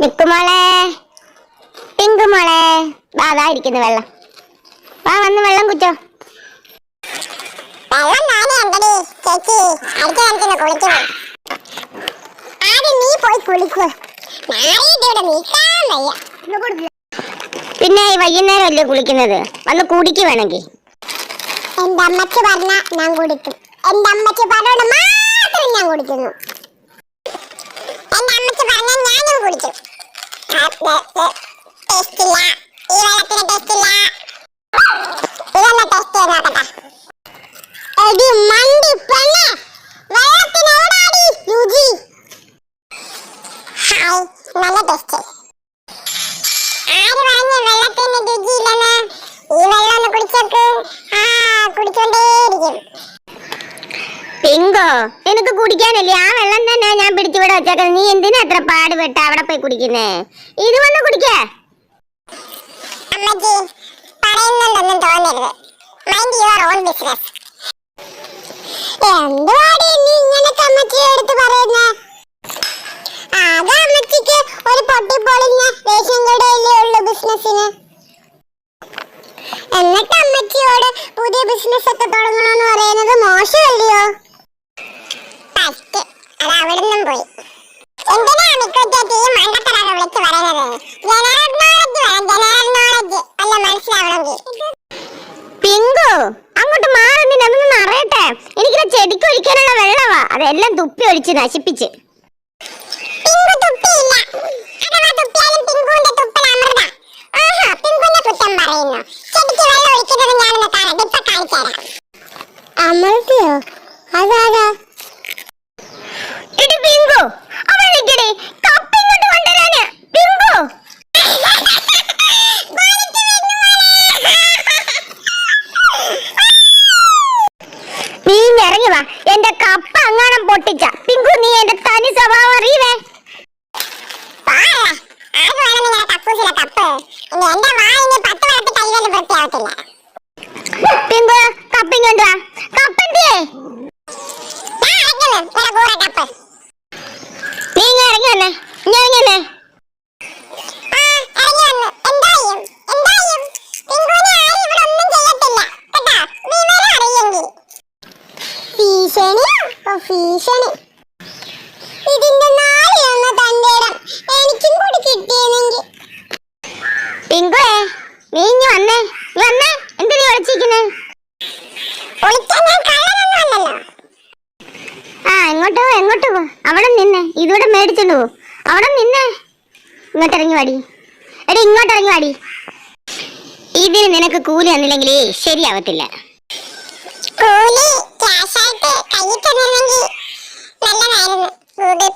നിക്കുമോളെ pink മോളെ. വാ അതാ ഇരിക്കുന്നു വെള്ളം. വാ വന്ന് വെള്ളം കുറ്റോ വെള്ളം ചേച്ചി. ആദ്യം നീ പോയി നാളെ വയ്യ. പിന്നെ ഈ വൈകുന്നേരം അല്ലേ കുളിക്കുന്നത്? വന്ന് കുടിക്ക് വേണമെങ്കിൽ. എന്റെ പറഞ്ഞ ഞാൻ കുടിക്കും. എന്റെ അമ്മച്ചി പറഞ്ഞോണ്ട് മാത്രം ഞാൻ കുടിക്കുന്നു. എന്റെ അമ്മച്ചി പറഞ്ഞ ഞാനും കുടിക്കും. ടേസ്റ്റ് ഇല്ല ഈ വെള്ളത്തിന് ഇല്ല ഇതൊന്ന് ടേസ്റ്റ് ചെയ്ത് എടി മണ്ടി പെണ്ണെ വെള്ളത്തിന് എവിടാടി രുചി ഹായ് നല്ല ടേസ്റ്റ് എനിക്ക് കുടിക്കാനല്ലേ? ആ വെള്ളം തന്നെ ഞാൻ പിടിച്ചിവിടെ വെച്ചേക്കുന്നത് നീ എന്തിനാ അത്ര പാടുപെട്ട അവിടെ പോയി കുടിക്കുന്നേ? ഇത് വന്ന് കുടിക്കേ. തോന്നരുത്. മൈൻഡ് ഓൺ ബിസിനസ് എന്തുവാടി നീ ഒരു എന്നിട്ട് അമ്മച്ചിയോട് പുതിയ ബിസിനസ് ഒക്കെ തുടങ്ങണമെന്ന് പറയുന്നത് മോശമല്ലയോ? അത് അവിടുന്ന് പോയി. എന്തിനാ മിക്കത്തേക്ക് ഈ മണ്ടത്തരാണ് വിളിച്ചു പറയുന്നത്? ജനറൽ നോളജ് വേണം ജനറൽ നോളജ് അല്ല മനസ്സിലാവണമെങ്കിൽ. പിങ്കു അങ്ങോട്ട് മാറുന്നില്ല അതൊന്നും അറിയട്ടെ. എനിക്കിത് ചെടിക്ക് ഒഴിക്കാനുള്ള വെള്ളവാ. അതെല്ലാം തുപ്പി ഒഴിച്ച് നശിപ്പിച്ച്. പിങ്കു തുപ്പിയില്ല. അഥവാ തുപ്പിയാലും പിങ്കുവിന്റെ തുപ്പൽ അമൃത. ആഹാ പിങ്കുവിന്റെ കുറ്റം പറയുന്നു. ചെടിക്ക് വെള്ളം ഒഴിക്കുന്നത് ഞാനൊന്ന് കാണട്ടെ ഇപ്പൊ കാണിച്ചു തരാം. അമൃതയോ? അതാരാ എടി പിങ്കു അവിടെ നിൽക്കടി കപ്പ ഇങ്ങോട്ട് കൊണ്ടുവരാന് പിങ്കു നീ ഇങ്ങ് ഇറങ്ങി വാ എന്റെ കപ്പ അങ്ങാണം പൊട്ടിച്ച. പിങ്കു നീ എന്റെ തനി സ്വഭാവം അറിയുവേ. നിങ്ങളുടെ കപ്പ്? എന്റെ വായിന് പത്ത് വളർത്തി കൈവൽ വൃത്തിയാവത്തില്ല പിങ്കു കപ്പ ഇങ്ങോട്ട് വാ കപ്പ എന്തിയേ ഞാൻ അടയ്ക്കുന്നു നിങ്ങളുടെ കൂടെ കപ്പ് നീ ഇങ്ങ് ഇറങ്ങി വന്നേ ഇങ്ങ് ഇറങ്ങി വന്നേ ആ ഇറങ്ങി വന്നു എന്തായും എന്തായും പിങ്കുവിനെ ആരും ഇവിടെ ഒന്നും ചെയ്യത്തില്ല കേട്ടാ വിവരം അറിയെങ്കിൽ ഭീഷണിയോ ഓ ഭീഷണി. ഇതിന്റെ നാളെയൊന്ന് തന്റെ ഇടം. എനിക്കും കൂടി കിട്ടിയെന്നെങ്കിൽ പിങ്കുവേ നീ ഇങ്ങ് വന്നേ. നീ വന്നേ. എന്തിനാ കള്ളനൊന്നുമല്ലല്ലോ ആ എങ്ങോട്ട് പോ എങ്ങോട്ട് പോ. അവിടെ നിന്നെ ഇതൂടെ മേടിച്ചോണ്ട് പോ. അവിടെ നിന്നെ. ഇങ്ങോട്ട് ഇറങ്ങി വാടി എടി ഇങ്ങോട്ട് ഇറങ്ങി വാടി ഇതിന് നിനക്ക് കൂലി തന്നില്ലെങ്കിലേ ശരിയാവത്തില്ല. കൂലി ക്യാഷ് ആയിട്ട് കയ്യിൽ തന്നിരുന്നെങ്കിൽ നല്ലതായിരുന്നു. ഗൂഗിൾ